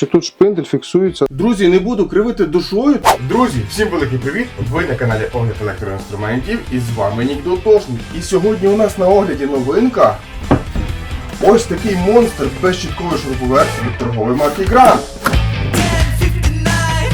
ще тут шпиндель фіксується. Друзі, не буду кривити душою. Друзі, всім великий привіт! Ви на каналі Огляд електроінструментів і з вами Нік Дотошник. І сьогодні у нас на огляді новинка. Ось такий монстр без чіткої шуруповерт від торгової марки Грант. 10:59,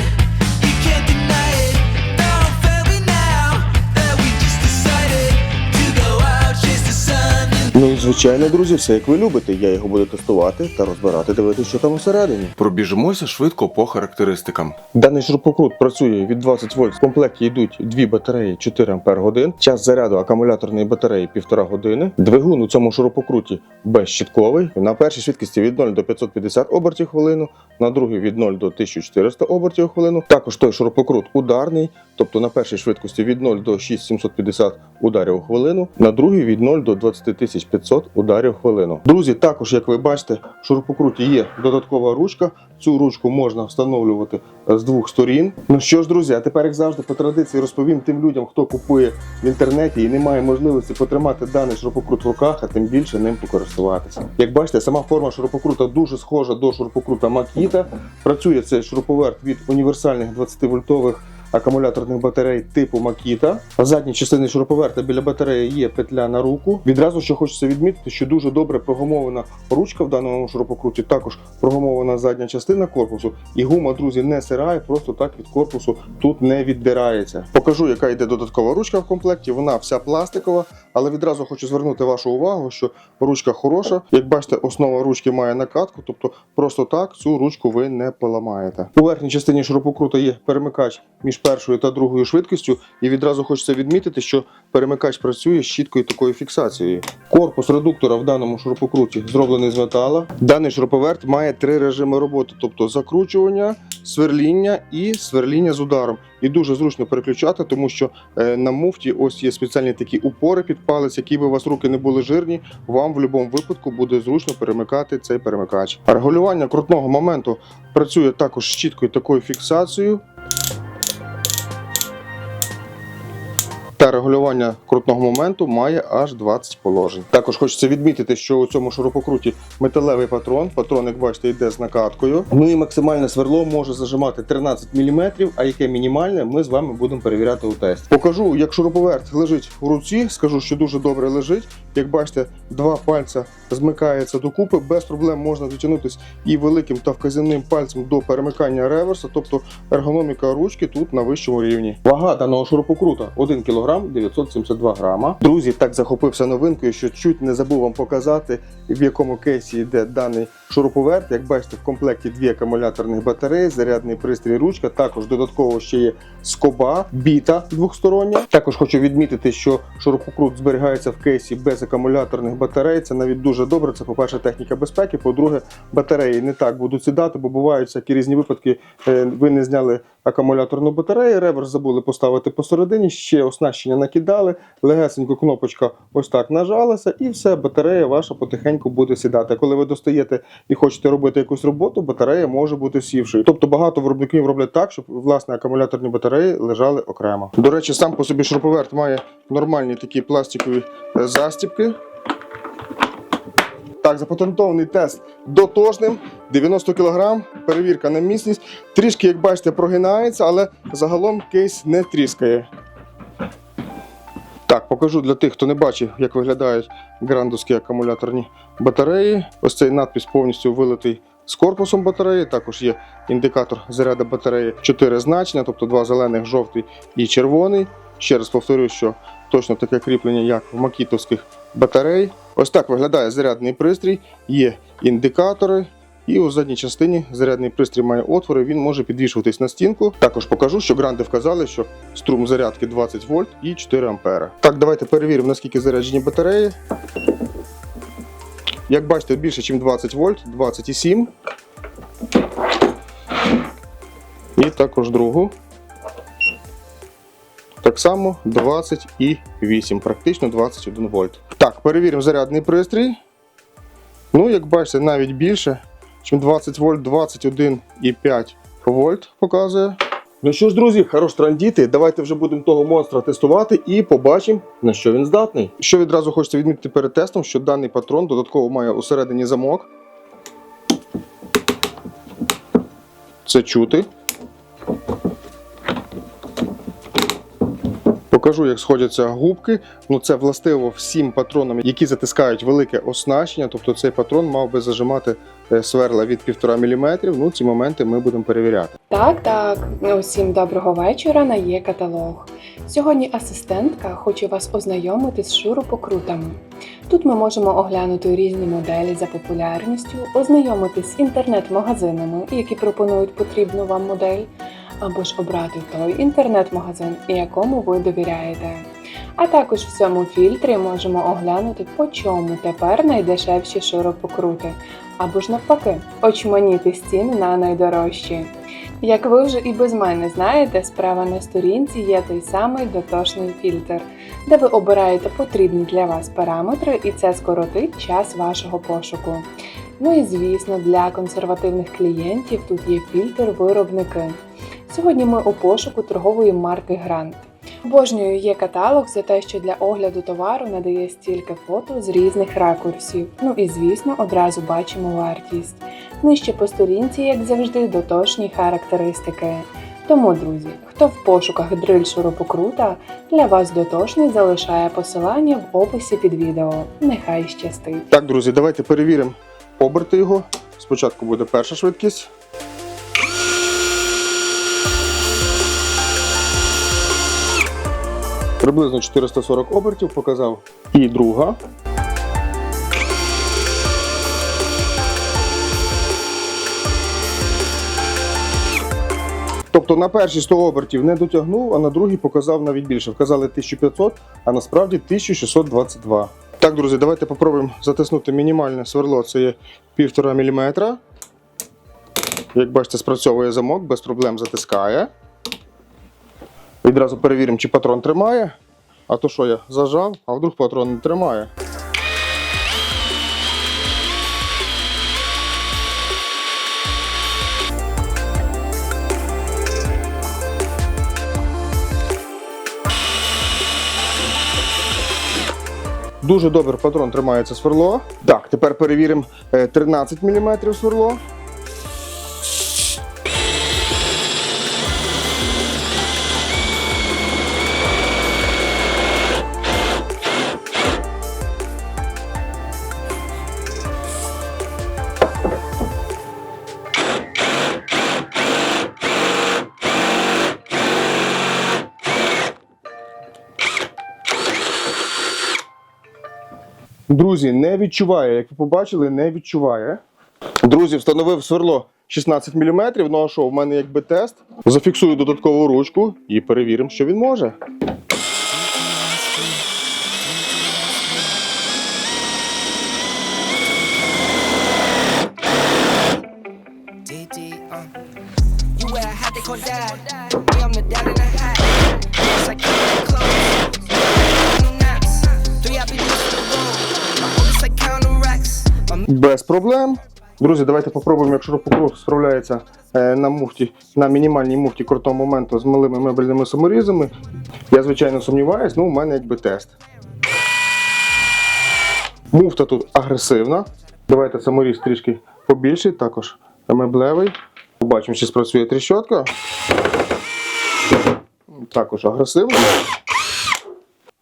you can't deny it. Don't fail me now that we just decided to go out, chase the sun. Ну звичайно, друзі, все як ви любите. Я його буду тестувати та розбирати, дивитися, що там усередині. Пробіжимося швидко по характеристикам. Даний шурупокрут працює від 20 вольт. В комплекті йдуть дві батареї 4 ампер годин. Час заряду акумуляторної батареї 1,5 години. Двигун у цьому шурупокруті безщітковий. На першій швидкості від 0 до 550 обертів хвилину, на другій від 0 до 1400 обертів хвилину. Також той шурупокрут ударний, тобто на першій швидкості від 0 до 6750 ударів у хвилину, на другій від 0 до 20500 ударів в хвилину. Друзі, також, як ви бачите, в шурупокруті є додаткова ручка. Цю ручку можна встановлювати е, з двох сторін. Ну що ж, друзі, а тепер, як завжди, по традиції розповім тим людям, хто купує в інтернеті і не має можливості потримати даний шурупокрут в руках, а тим більше ним покористуватися. Як бачите, сама форма шурупокрута дуже схожа до шурупокрута Makita. Працює цей шуруповерт від універсальних 20-вольтових акумуляторних батарей типу Makita. В задній частині шуруповерта біля батареї є петля на руку. Відразу що хочеться відмітити, що дуже добре прогумована ручка в даному шурупокруті, також прогумована задня частина корпусу, і гума, друзі, не сирає, просто так від корпусу тут не віддирається. Покажу, яка йде додаткова ручка в комплекті. Вона вся пластикова, але відразу хочу звернути вашу увагу, що ручка хороша. Як бачите, основа ручки має накатку, тобто просто так цю ручку ви не поламаєте. У верхній частині шурупокрута є перемикач між першою та другою швидкістю, і відразу хочеться відмітити, що перемикач працює з чіткою такою фіксацією. Корпус редуктора в даному шурупокруті зроблений з метала. Даний шуруповерт має три режими роботи, тобто закручування, сверління і сверління з ударом. І дуже зручно переключати, тому що е, на муфті ось є спеціальні такі упори під палець, які би у вас руки не були жирні. Вам в будь-якому випадку буде зручно перемикати цей перемикач. Регулювання крутного моменту працює також з чіткою такою фіксацією. Та регулювання крутного моменту має аж 20 положень. Також хочеться відмітити, що у цьому шурупокруті металевий патрон. Патрон, як бачите, йде з накаткою. Ну і максимальне сверло може зажимати 13 мм, а яке мінімальне, ми з вами будемо перевіряти у тесті. Покажу, як шуруповерт лежить у руці. Скажу, що дуже добре лежить. Як бачите, два пальця змикаються докупи. Без проблем можна дотягнутися і великим та вказівним пальцем до перемикання реверса, тобто ергономіка ручки тут на вищому рівні. Вага даного шурупокрута 1 кг 972 грама. Друзі, так захопився новинкою, що чуть не забув вам показати, в якому кейсі йде даний шуруповерт. Як бачите, в комплекті дві акумуляторних батареї, зарядний пристрій, ручка. Також додатково ще є скоба, біта двохстороння. Також хочу відмітити, що шурупокрут зберігається в кейсі без акумуляторних батарей. Це навіть дуже добре. Це, по-перше, техніка безпеки. По-друге, батареї не так будуть сідати, бо бувають всякі різні випадки. Е, Ви не зняли акумуляторну батарею, реверс забули поставити посередині, ще оснащення накидали, легесенько кнопочка ось так нажалася, і все, батарея ваша потихеньку буде сідати. Коли ви достаєте і хочете робити якусь роботу, батарея може бути сівшою. Тобто багато виробників роблять так, щоб власне акумуляторні батареї лежали окремо. До речі, сам по собі шуруповерт має нормальні такі пластикові е, застібки. Так, запатентований тест дотошним, 90 кг, перевірка на міцність. Трішки, як бачите, прогинається, але загалом кейс не тріскає. Так, покажу для тих, хто не бачив, як виглядають грандовські акумуляторні батареї. Ось цей надпис повністю вилитий з корпусом батареї. Також є індикатор заряду батареї 4 значення, тобто два зелених, жовтий і червоний. Ще раз повторюю, що точно таке кріплення, як в макітовських батарей. Ось так виглядає зарядний пристрій, є індикатори. І у задній частині зарядний пристрій має отвори, він може підвішуватись на стінку. Також покажу, що гранди вказали, що струм зарядки 20 вольт і 4 ампера. Так, давайте перевіримо, наскільки заряджені батареї. Як бачите, більше, ніж 20 вольт, 27. І також другу. Так само 28, практично 21 вольт. Так, перевіримо зарядний пристрій. Ну, як бачите, навіть більше, ніж 20 вольт, 21,5 вольт показує. Ну що ж, друзі, хорош трандіти. Давайте вже будемо того монстра тестувати і побачимо, на що він здатний. Що відразу хочеться відмітити перед тестом, що даний патрон додатково має усередині замок. це чути. Покажу, як сходяться губки. Ну, це властиво всім патронам, які затискають велике оснащення. Тобто цей патрон мав би зажимати е, сверла від 1,5 мм. Ну, ці моменти ми будемо перевіряти. Так, так, усім доброго вечора на є каталог. Сьогодні асистентка хоче вас ознайомити з шурупокрутами. Тут ми можемо оглянути різні моделі за популярністю, ознайомитись з інтернет-магазинами, які пропонують потрібну вам модель, або ж обрати той інтернет-магазин, якому ви довіряєте. А також в цьому фільтрі можемо оглянути, по чому тепер найдешевші шуропокрути, або ж навпаки, очманіти ціни на найдорожчі. Як ви вже і без мене знаєте, справа на сторінці є той самий дотошний фільтр, де ви обираєте потрібні для вас параметри, і це скоротить час вашого пошуку. Ну і звісно, для консервативних клієнтів тут є фільтр виробники. Сьогодні ми у пошуку торгової марки Грант. Обожнюю є каталог за те, що для огляду товару надає стільки фото з різних ракурсів. Ну і звісно, одразу бачимо вартість. Нижче по сторінці, як завжди, дотошні характеристики. Тому, друзі, хто в пошуках дриль шурупокрута, для вас дотошний залишає посилання в описі під відео. Нехай щастить! Так, друзі, давайте перевіримо оберти його. Спочатку буде перша швидкість. Приблизно 440 обертів показав. І друга. Тобто на перші 100 обертів не дотягнув, а на другий показав навіть більше. Вказали 1500, а насправді 1622. Так, друзі, давайте попробуємо затиснути мінімальне сверло. Це є 1,5 мм. Як бачите, спрацьовує замок, без проблем затискає. Відразу перевіримо, чи патрон тримає. А то що я зажав, а вдруг патрон не тримає. Дуже добре патрон тримається сверло. Так, тепер перевіримо е, 13 мм сверло. Друзі, не відчуває, як ви побачили, не відчуває. Друзі, встановив сверло 16 мм. Ну а що, в мене якби тест. Зафіксую додаткову ручку і перевіримо, що він може. Без проблем. Друзі, давайте попробуємо, якщо шурупокрут справляється е, на муфті, на мінімальній муфті крутого моменту з малими мебельними саморізами. Я, звичайно, сумніваюсь, ну у мене якби тест. Муфта тут агресивна. Давайте саморіз трішки побільший, також меблевий. Побачимо, чи спрацює тріщотка. Також агресивно.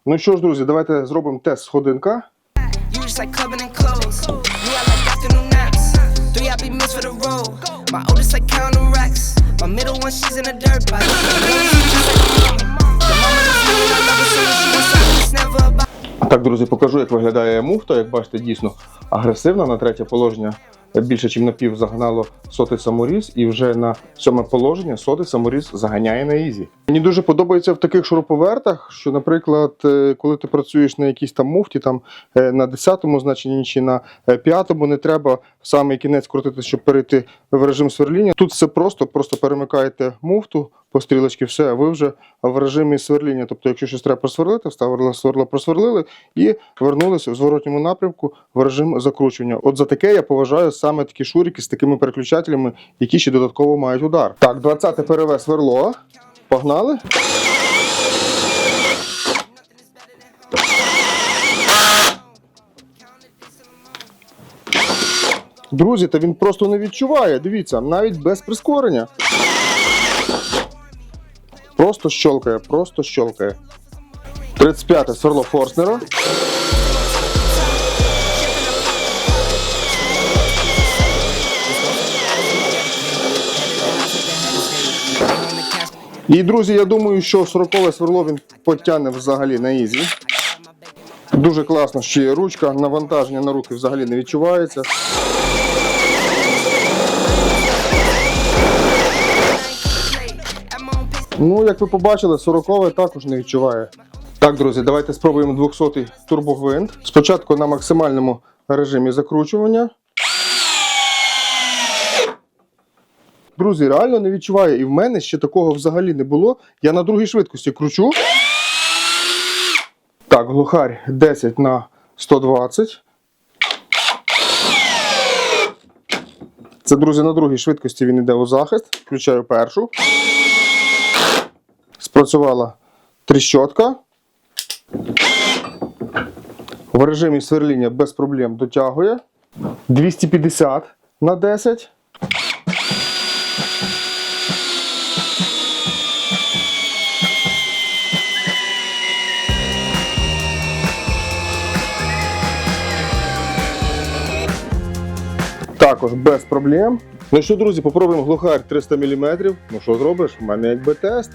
Ну що ж, друзі, давайте зробимо тест сходинка. You she she's in it's dirt bike. Так, друзі, покажу, як виглядає муфта. Як бачите, дійсно агресивна. На третє положення більше, ніж на пів загнало сотий саморіз, і вже на сьоме положення сотий саморіз заганяє на ізі. Мені дуже подобається в таких шуруповертах, що, наприклад, е, коли ти працюєш на якійсь там муфті, там е, на 10-му значенні чи на 5-му, не треба в самий кінець крутити, щоб перейти в режим сверління. Тут все просто, просто перемикаєте муфту по стрілочці, все, ви вже в режимі сверління. Тобто, якщо щось треба просверлити, вставили сверло, просверлили і вернулися в зворотньому напрямку в режим закручування. От за таке я поважаю саме такі шурики з такими переключателями, які ще додатково мають удар. Так, 20 переве сверло. Погнали. Друзі, та він просто не відчуває. Дивіться, навіть без прискорення. Просто щелкає, просто щелкає. 35 сверло Форснера. І, друзі, я думаю, що 40-е сверло він потягне взагалі на ізі. Дуже класно, що є ручка, навантаження на руки взагалі не відчувається. Ну, як ви побачили, 40-е також не відчуває. Так, друзі, давайте спробуємо 200-й турбогвинт. Спочатку на максимальному режимі закручування. Друзі, реально не відчуває. І в мене ще такого взагалі не було. Я на другій швидкості кручу. Так, глухарь 10 на 120. Це, друзі, на другій швидкості він йде у захист. Включаю першу. Спрацювала тріщотка. В режимі сверління без проблем дотягує. 250 на 10. Також без проблем. Ну що, друзі, попробуємо глухарь 300 мм. Ну що зробиш? У мене якби тест.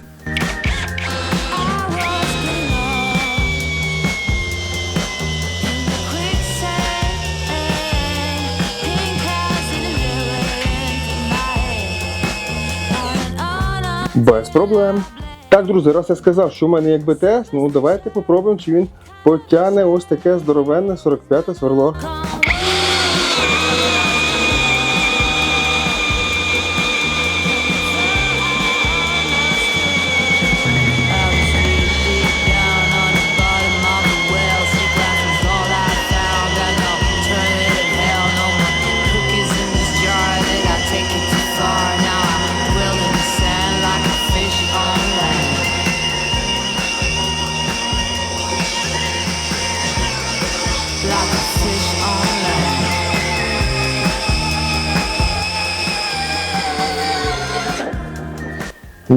Без проблем. Так, друзі, раз я сказав, що в мене як БТС, ну давайте попробуємо, чи він потягне ось таке здоровенне 45 сверло.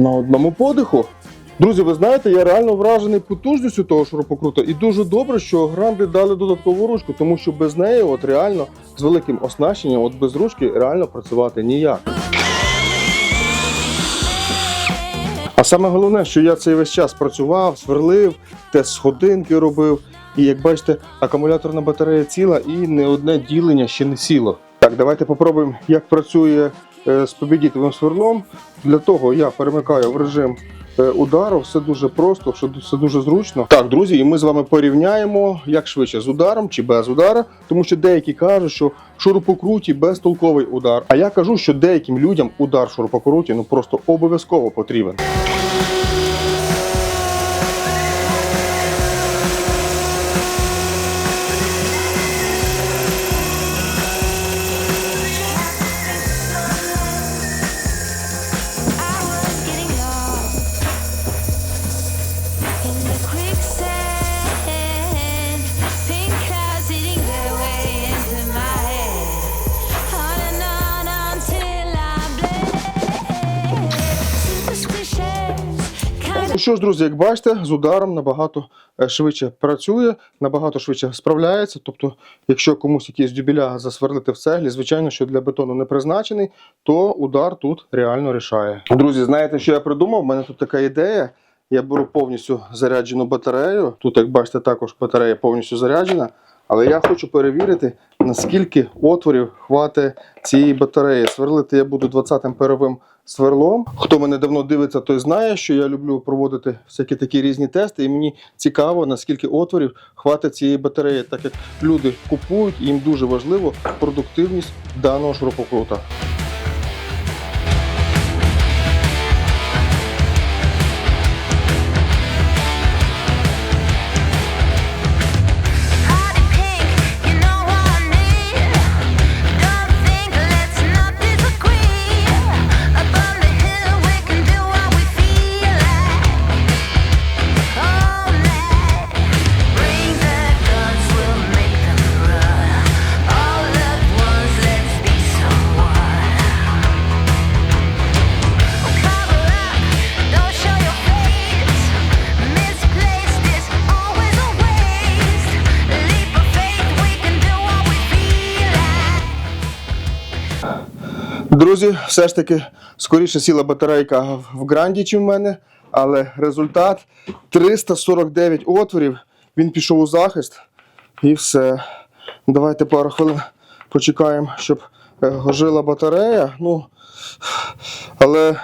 На одному подиху. Друзі, ви знаєте, я реально вражений потужністю того шурупокрута. І дуже добре, що гранди дали додаткову ручку, тому що без неї, от реально, з великим оснащенням, от без ручки реально працювати ніяк. А саме головне, що я цей весь час працював, сверлив, тест сходинки робив. І як бачите, акумуляторна батарея ціла і не одне ділення ще не сіло. Так, давайте попробуємо, як працює з побідітовим свирном Для того я перемикаю в режим е, удару. Все дуже просто, все дуже зручно. Так, друзі, і ми з вами порівняємо, як швидше з ударом чи без удара, тому що деякі кажуть, що в шурупокруті безтолковий удар. А я кажу, що деяким людям удар в шурупокруті ну просто обов'язково потрібен. Що ж, друзі, як бачите, з ударом набагато е, швидше працює, набагато швидше справляється. Тобто, якщо комусь якісь дюбіля засверлити в цеглі, звичайно, що для бетону не призначений, то удар тут реально рішає. Друзі, знаєте, що я придумав? У мене тут така ідея. Я беру повністю заряджену батарею. Тут, як бачите, також батарея повністю заряджена. Але я хочу перевірити, наскільки отворів хватить цієї батареї. Сверлити я буду 20 амперовим сверлом. Хто мене давно дивиться, той знає, що я люблю проводити всякі такі різні тести. І мені цікаво, наскільки отворів хватить цієї батареї, так як люди купують, і їм дуже важливо продуктивність даного шурупокрута. Друзі, все ж таки скоріше сіла батарейка в- гранді, чим в мене, але результат 349 отворів. Він пішов у захист і все. Давайте пару хвилин почекаємо, щоб е, ожила батарея. Ну, але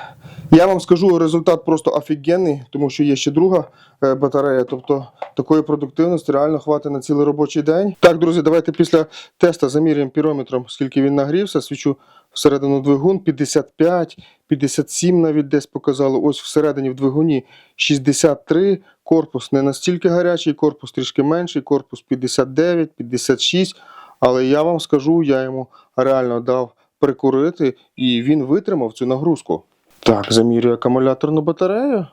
я вам скажу, результат просто офігенний, тому що є ще друга е, батарея. Тобто такої продуктивності реально хватить на цілий робочий день. Так, друзі, давайте після теста заміряємо пірометром, скільки він нагрівся. Свічу всередину двигун 55, 57 навіть десь показало. Ось всередині в двигуні 63. Корпус не настільки гарячий, корпус трішки менший, корпус 59, 56. Але я вам скажу, я йому реально дав прикурити, і він витримав цю нагрузку. Так, замірюю акумуляторну батарею.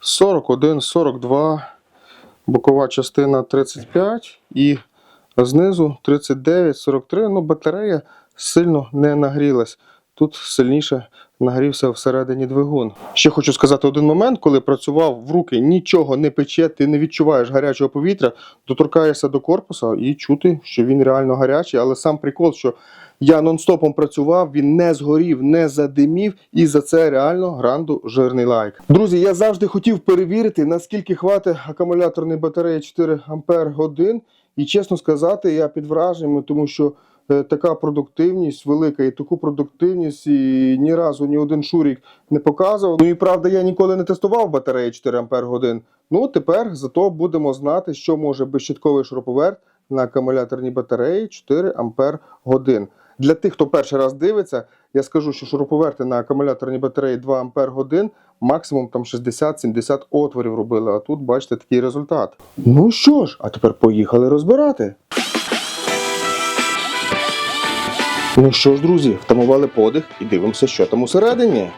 41, 42, бокова частина 35 і знизу 39, 43. Ну, батарея сильно не нагрілась. Тут сильніше нагрівся всередині двигун. Ще хочу сказати один момент, коли працював в руки, нічого не пече, ти не відчуваєш гарячого повітря, доторкаєшся до корпуса і чути, що він реально гарячий. Але сам прикол, що я нон-стопом працював, він не згорів, не задимів, і за це реально гранду жирний лайк. Друзі, я завжди хотів перевірити, наскільки хватить акумуляторної батареї 4 Ампер годин. І чесно сказати, я під враженням, тому що така продуктивність велика, і таку продуктивність і ні разу ні один шурік не показував. Ну і правда, я ніколи не тестував батареї 4 Ампер годин. Ну тепер зато будемо знати, що може безщитковий шуруповерт на акумуляторній батареї 4 Ампер годин. Для тих, хто перший раз дивиться, я скажу, що шуруповерти на акумуляторній батареї 2 Ампер годин максимум там 60-70 отворів робили. А тут бачите такий результат. Ну що ж, а тепер поїхали розбирати. Ну що ж, друзі, втамували подих і дивимося, що там усередині.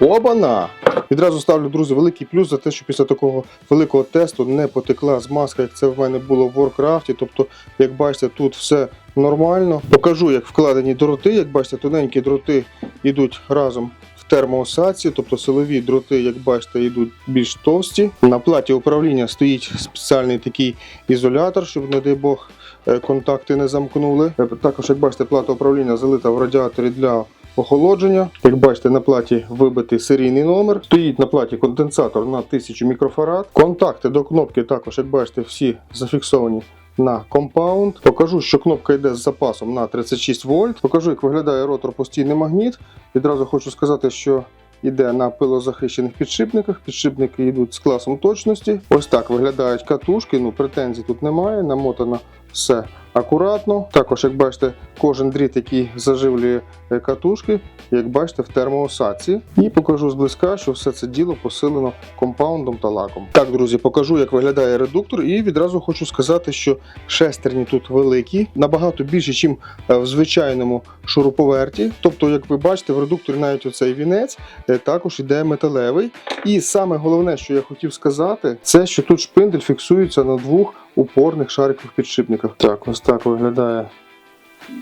Обана! Відразу ставлю, друзі, великий плюс за те, що після такого великого тесту не потекла змазка, як це в мене було в Warcraft. Тобто, як бачите, тут все нормально. Покажу, як вкладені дроти. Як бачите, тоненькі дроти йдуть разом в термоосадці, тобто силові дроти, як бачите, йдуть більш товсті. На платі управління стоїть спеціальний такий ізолятор, щоб, не дай Бог, е, контакти не замкнули. Е, Також, як бачите, плата управління залита в радіаторі для охолодження. Як бачите, на платі вибитий серійний номер. Стоїть на платі конденсатор на 1000 мікрофарад. Контакти до кнопки також, як бачите, всі зафіксовані. На компаунд. Покажу, що кнопка йде з запасом на 36 вольт. Покажу, як виглядає ротор постійний магніт. Відразу хочу сказати, що йде на пилозахищених підшипниках. Підшипники йдуть з класом точності. Ось так виглядають катушки. Ну, претензій тут немає. Намотано все акуратно. Також, як бачите, кожен дріт, який заживлює е, катушки, як бачите, в термоосадці. І покажу зблизька, що все це діло посилено компаундом та лаком. Так, друзі, покажу, як виглядає редуктор, і відразу хочу сказати, що шестерні тут великі, набагато більше, ніж в звичайному шуруповерті. Тобто, як ви бачите, в редукторі навіть оцей вінець е, також іде металевий. І саме головне, що я хотів сказати, це що тут шпиндель фіксується на двох упорних шарикових підшипниках. Так, ось так виглядає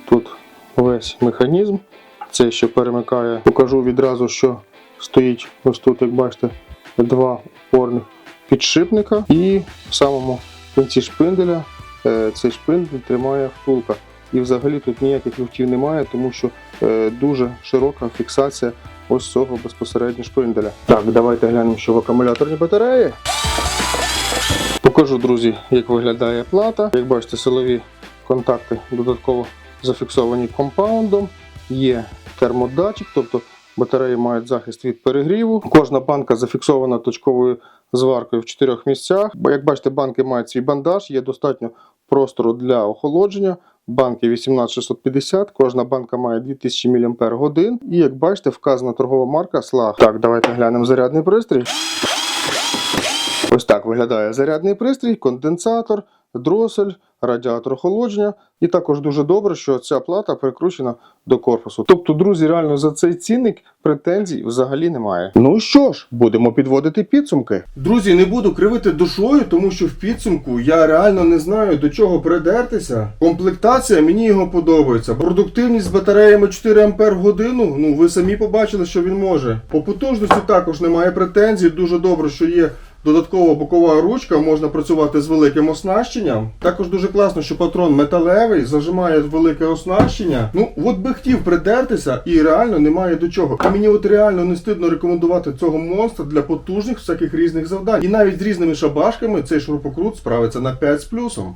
тут весь механізм. Це що перемикає. Покажу відразу, що стоїть ось тут, як бачите, два опорних підшипника. І в самому кінці шпинделя е, цей шпиндель тримає втулка. І взагалі тут ніяких люфтів немає, тому що е, дуже широка фіксація ось цього безпосередньо шпинделя. Так, давайте глянемо, що в акумуляторній батареї. Покажу, друзі, як виглядає плата. Як бачите, силові контакти додатково зафіксовані компаундом. Є термодатчик, тобто батареї мають захист від перегріву. Кожна банка зафіксована точковою зваркою в чотирьох місцях. Як бачите, банки мають свій бандаж, є достатньо простору для охолодження. Банки 18650, кожна банка має 2000 мАч. І як бачите, вказана торгова марка Slag. Так, давайте глянемо зарядний пристрій. Так виглядає зарядний пристрій, конденсатор, дросель, радіатор охолодження. І також дуже добре, що ця плата прикручена до корпусу. Тобто, друзі, реально за цей цінник претензій взагалі немає. Ну що ж, будемо підводити підсумки. Друзі, не буду кривити душою, тому що в підсумку я реально не знаю до чого придертися. Комплектація мені його подобається. Продуктивність з батареями 4 Ампер годину. Ну ви самі побачили, що він може. По потужності також немає претензій. Дуже добре, що є Додаткова бокова ручка, можна працювати з великим оснащенням. Також дуже класно, що патрон металевий, зажимає велике оснащення. Ну, от би хотів придертися, і реально немає до чого. І мені от реально не стидно рекомендувати цього монстра для потужних всяких різних завдань. І навіть з різними шабашками цей шурупокрут справиться на 5 з плюсом.